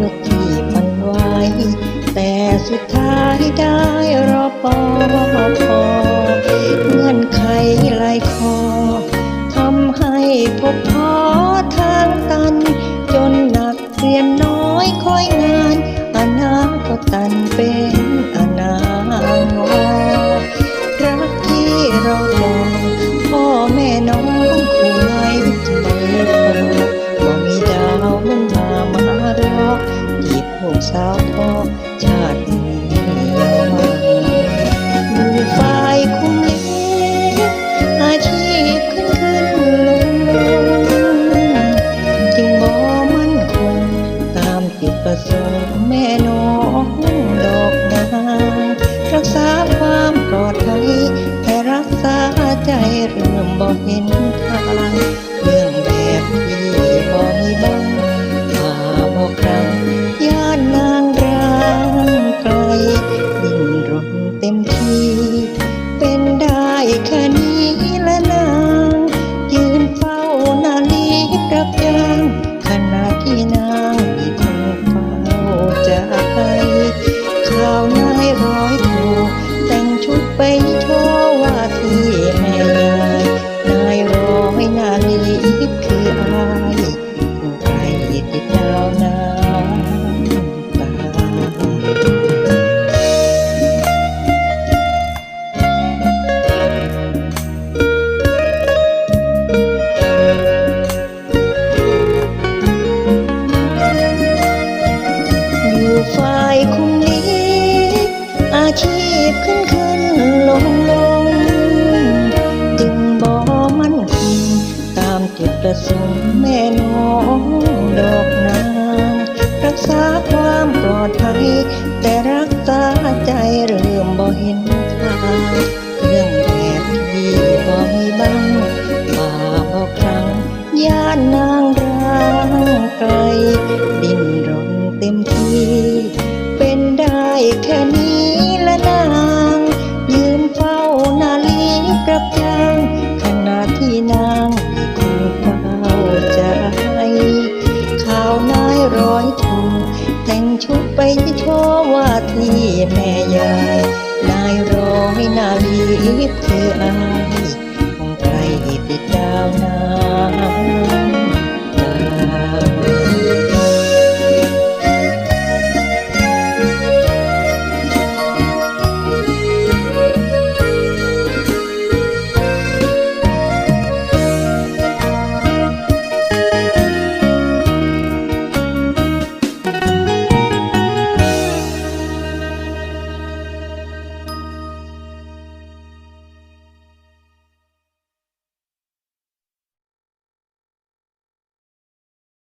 ยกที่มันไว้ แต่สุดท้ายได้รอปอพอเงื่อนไขไหลายคอทำให้พบพอทางตัน จนหนักเรียนน้อยคอยงานอนาก็ตันเป็น เต็มที่ เป็นได้แค่นี้และนางยืนเฝ้านาลีรับยางขณะที่นา อยู่ฝ่ายคุมนี้อาชีพขึ้นขึ้นลงลงจึงบ่มั่นคงตามจุดประสงค์แม่น้องดอกนางรักษาความปลอดภัยแต่รักษาใจเริ่มบ่เห็นทางเรื่องแบบที่บ่มีบ้างป่าบ่ครั้งย่านนางร้างไกล เต็มที่ เป็นได้แค่นี้ละนาง ยืนเฝ้านาลีกับจ้างขณะที่นางคงเฝ้าใจข่าวนายร้อยถูกแต่งชุดไปชว์ว่าที่แม่ยายนายร้อยนาลีคืออายคงใครติดดาวนา